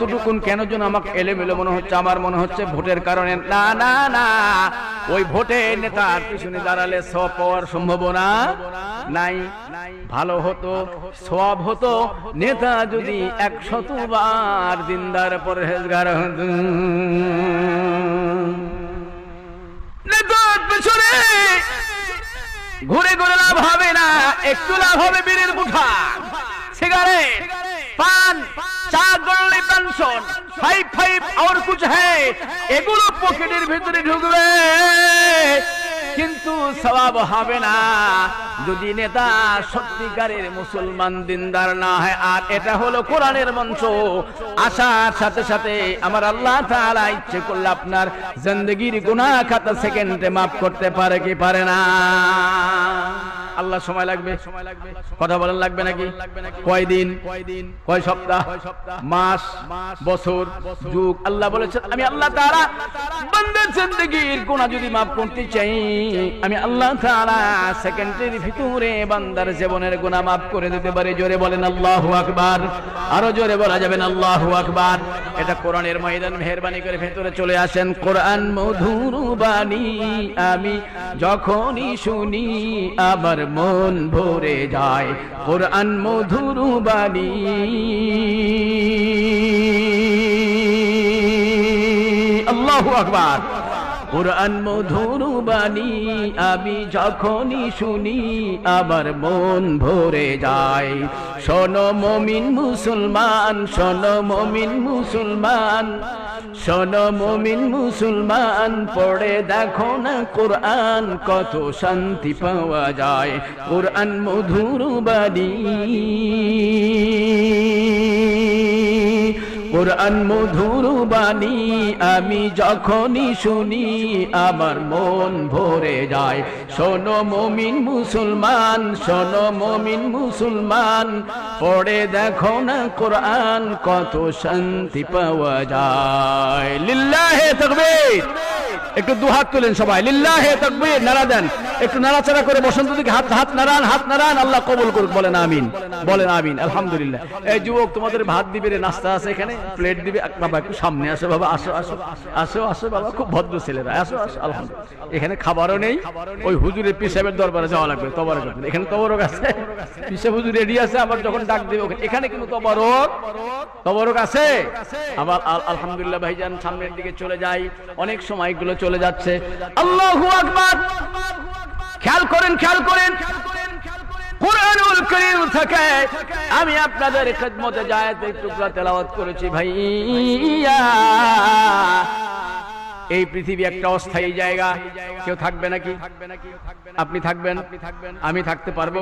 কতটুকুন কেন যেন আমাকে এলেমেলো মনে হচ্ছে? আমার মনে হচ্ছে ভোটের কারণে। না না না। ওই ভোটে নেতার পিছনে দাঁড়ালে সব পাওয়ার সম্ভাবনা নাই। ভালো হতো সব হতো। নেতা যদি একশতবার দিনদার পরহেজগার হতো নেতার পেছনে ঘুরে ঘুরে লাভ হবে না, একটু লাভ হবে বীরের মুঠা। সিগারেট। পান, চা পেনশন ফাইভ ফাইভ আর কুছ হ্যায় এগুলো পকেটের ভিতরে ঢুকবে। কিন্তু স্বভাব হবে না। যদি নেতা সত্যিকারের মুসলমান দিনদার না হয়, আর এটা হলো কোরআনের মঞ্চ, আসার সাথে সাথে আমার আল্লাহ তাআলা ইচ্ছে করলে আপনার জিন্দগির গুনাহ খাতা সেকেন্ডে মাফ করতে পারে কি পারে না? আল্লাহ সময় লাগবে। সময় লাগবে কথা বলার লাগবে নাকি? কয় দিন কয় সপ্তাহ? মাস মাস? বছর? যুগ? আল্লাহ বলেছেন, আমি আল্লাহ তাআলা বান্দার জিন্দগির গুনাহ যদি মাফ করতে চাই, আমি আল্লাহ তাআলা সেকেন্ডের ভিতরে বান্দার জীবনের গুনাহ মাফ করে দিতে পারি। জোরে বলেন, আল্লাহু আকবার। আরও জোরে বলা যাবে না আল্লাহু আকবার। এটা কোরআনের ময়দান, মেহেরবানি করে ভেতরে চলে আসেন। কোরআন মধুর বাণী, আমি যখনই শুনি আমার মন ভরে যায়। কোরআন মধুর বাণী। আল্লাহু আকবার। কোরআন মধুর বাণী আমি যখনই শুনি আমার মন ভরে যায়। শোনো মমিন মুসলমান, শোনো মমিন মুসলমান, শোনো মমিন মুসলমান, পড়ে দেখো না কোরআন কত শান্তি পাওয়া যায়। কোরআন মধুর বাণী। কোরআন মধুর বাণী আমি যখনই শুনি, আমার মন ভরে যায়। শোনো মমিন মুসলমান, শোনো মমিন মুসলমান, পড়ে দেখো না কোরআন কত শান্তি পাওয়া যায়। লিল্লাহে তাকবীর। একটু দুহাত তুলেন সবাই। লিল্লাহে নাড়া দেন। একটু নাড়াচাড়া করে বসন্ত দিকে হাত হাত নাড়ান হাত নাড়ান। আল্লাহ কবুল করুক, বলেন আমিন। বলেন আমিন, আলহামদুলিল্লাহ। এই যুবক, তোমাদের ভাত দিবে রে, নাস্তা আছে এখানে? প্লেট দিবে। বাবা, একটু সামনে আসো, বাবা, আসো আসো আসো আসো, বাবা, খুব ভদ্র ছেলেরা। আসো আসো, আলহামদুলিল্লাহ। এখানে খাবারও নেই। ওই হুজুরের পিসাবের দরবারে যাওয়া লাগবে, তবরক। এখানে তবরক আছে। পিসাব হুজুর রেডি আছে, আবার যখন ডাক দেবে এখানে কিন্তু তবরক তবরক আছে। আবার আল- আলহামদুলিল্লাহ ভাইজান, সামনের দিকে চলে যাই। অনেক সময়গুলো চলে যাচ্ছে। আল্লাহু আকবার। খেয়াল করেন খেয়াল করেন। কোরআনুল করিম থেকে আমি আপনাদের খেদমতে যায় টুকরা তেলাওয়াত করেছি, ভাইয়া। এই পৃথিবী একটা অস্থায়ী জায়গা। কেউ থাকবে নাকি? আপনি থাকবেন? আমি থাকতে পারব।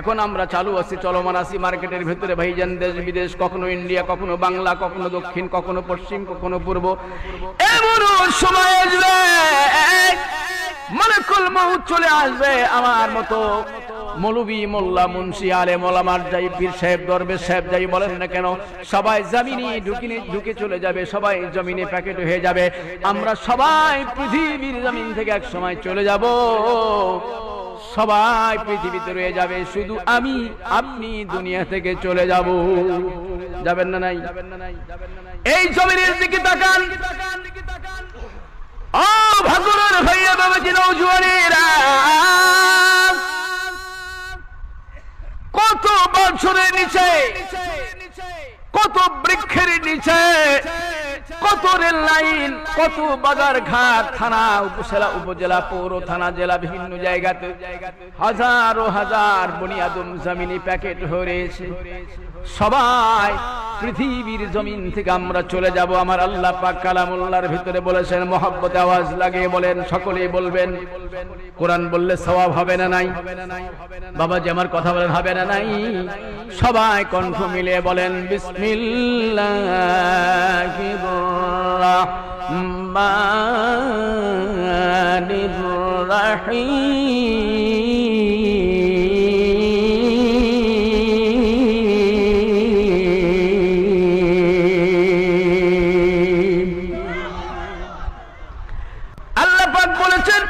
এখন আমরা চালু আছি, চলমান আছি মার্কেটের ভিতরে। ভাইজান দেশ, বিদেশ, কখনো ইন্ডিয়া, কখনো বাংলা, কখনো দক্ষিণ, কখনো পশ্চিম, কখনো পূর্ব। এমন সময় আসবে মালাকুল চলে আসবে আমার মতো। মৌলবী মোল্লা মুন্সি আলে মোলামার যাই পীর সাহেব দরবেশ সাহেব যাই বলেন না কেন, সবাই জমিনে ঢুকিনে ঢুকে চলে যাবে, সবাই জমিনে প্যাকেট হয়ে যাবে। আমরা সবাই পৃথিবীর জমিন থেকে এক সময় চলে যাব। সবাই পৃথিবীতে রয়ে যাবে, শুধু আমি, আপনি দুনিয়া থেকে চলে যাব। যাবেন না নাই? এই জমিনের দিকে তাকান। ও ভাগুরের ভাইয়া বাবাজি নৌজুয়ানেরা নিচে। কত বৃক্ষের নিচে। কত রেল লাইন, কত বাজার ঘাট, থানা, উপজেলা উপজেলা, পৌর থানা, জেলা, বিভিন্ন জায়গাতে হাজারো হাজার বনিয়াদম জমিনে প্যাকেট হয়েছে সবাই পৃথিবীর জমিন থেকে আমরা চলে যাব। আমার আল্লাহ পাক কালামুল্লাহর ভিতরে বলেছেন, মহব্বতে আওয়াজ লাগিয়ে বলেন, সকলেই বলবেন, কোরআন বললে সওয়াব হবে না নাই? বাবাজি আমার কথা বলেন, হবে না নাই? সবাই কণ্ঠ মিলে বলেন, বিসমিল্লাহির রহমানির রহিম আল্লাহ পাক বলেছেন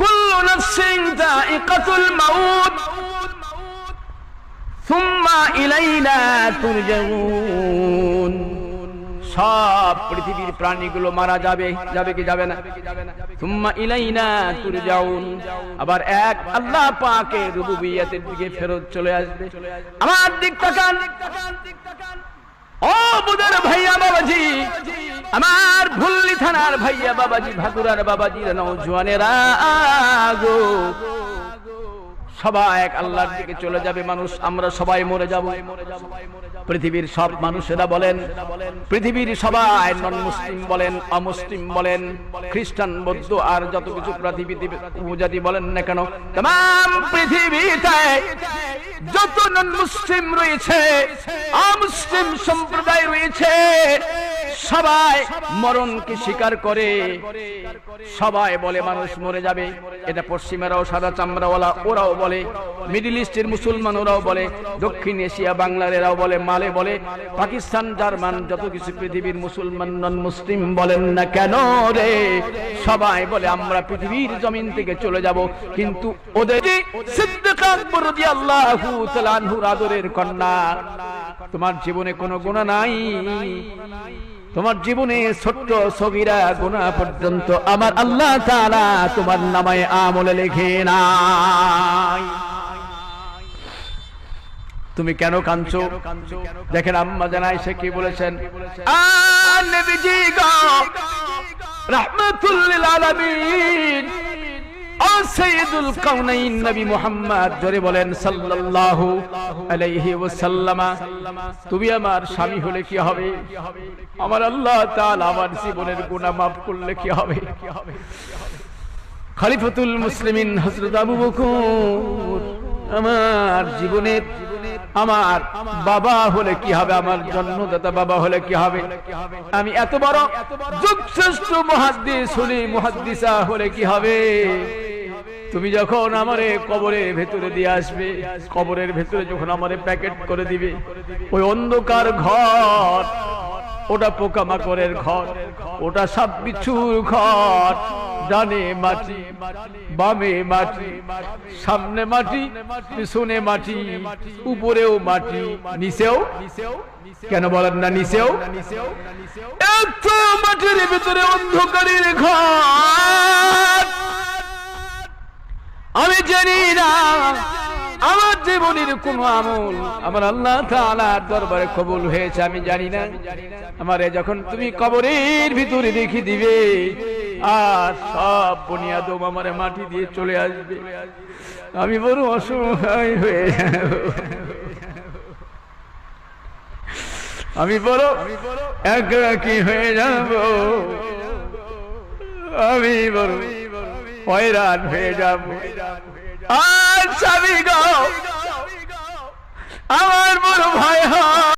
কুল্লু নাফসিন যায়িকাতুল মাউত সুম্মা ইলাইনা ইলাইনা তুরজাউন। সব পৃথিবীর প্রাণীগুলো মারা যাবে যাবে কি যাবে না? তুম্মা ইলাইনা তুরজাউন। আবার এক আল্লাহ পাকের রুবুবিয়তের দিকে ফেরত চলে আসবে। আমার দিক তাকান। ও বুদের ভাইয়া বাবাজি, আমার ভুল্লি থানার ভাইয়া বাবাজি, ভাদুরার বাবাজি নৌজওয়ানেরা আগো সবাই এক আল্লাহর দিকে চলে যাবে মানুষ, আমরা সবাই মরে যাব। পৃথিবীর সব মানুষেরা বলেন, পৃথিবীর সবাই নন মুসলিম বলেন, অমুসলিম বলেন, খ্রিস্টান, বৌদ্ধ, আর যত কিছু পৃথিবীতে উপজাতি বলেন না কেন, তাম পৃথিবীতে যত নন মুসলিম রয়েছে, অমুসলিম সম্প্রদায় রয়েছে সবাই মরণকে স্বীকার করে। সবাই বলে মানুষ মরে যাবে। এটা পশ্চিমেরাও সাদা চামড়াওয়ালা ওরাও বলে। মিডিল ইস্টের মুসলমান ওরাও বলে। দক্ষিণ এশিয়া বাংলার এরাও বলে। মালে বলে। পাকিস্তান জার্মান যত কিছু পৃথিবীর মুসলমান নন মুসলিম বলেন না কেন রে? সবাই বলে আমরা পৃথিবীর জমিন থেকে চলে যাব। কিন্তু ওদের আদরের কন্যা। তোমার জীবনে কোনো গুনাহ নাই। তোমার জীবনে ছোট্ট সগিরা গোনা পর্যন্ত আমার আল্লাহ তাআলা তোমার নামায় আমলে লেখে না তুমি কেন কাঁদছো? দেখেন আম্মা জানাই সে কি বলেছেন? আ নবীজি গো, রাহমাতুল লিল আলামিন ও মুসলিম কাউনাইন বলেন, সাল্লাল্লাহু তুমি আমার স্বামী হলে কি হবে? আমার আল্লাহ করলে কি হবে? খলিফাতুল মুসলিমিন আবু বকর, আমার জীবনের আমার বাবা হলে কি হবে? আমার জন্মদাতা বাবা হলে কি হবে? আমি এত বড় যুগশ্রেষ্ঠ মহাদ্দিস হলি, মহাদ্দিসা হলে কি হবে? তুমি যখন আমারে কবরের ভেতরে দিয়ে আসবে, কবরের ভেতরে যখন আমারে প্যাকেট করে দিবে, ওই অন্ধকার ঘর, ওটা পোকামাকড়ের ঘর, ওটা সব ঘর ডানে মাটি, বামে মাটি, সামনে মাটি, পিছনে মাটি, উপরেও মাটি, নিচেও? কেন বলেন না নিচেও? এত মাটির ভিতরে অন্ধকারের ঘর আমি জানি না, আমার জীবনের কোন আমল, আমার আল্লাহ তাআলার দরবারে কবুল হয়েছে, আমি জানি না। আমারে যখন তুমি কবরের ভিতরে দেখি দিবে আর সব বুনিয়াদম আমার মাটি দিয়ে চলে আসবে। আমি বড় অসহায় হয়ে আমি বড় একাকি হয়ে যাব। আমি বড় হয়রান হয়ে যাব। আর স্বামী আমার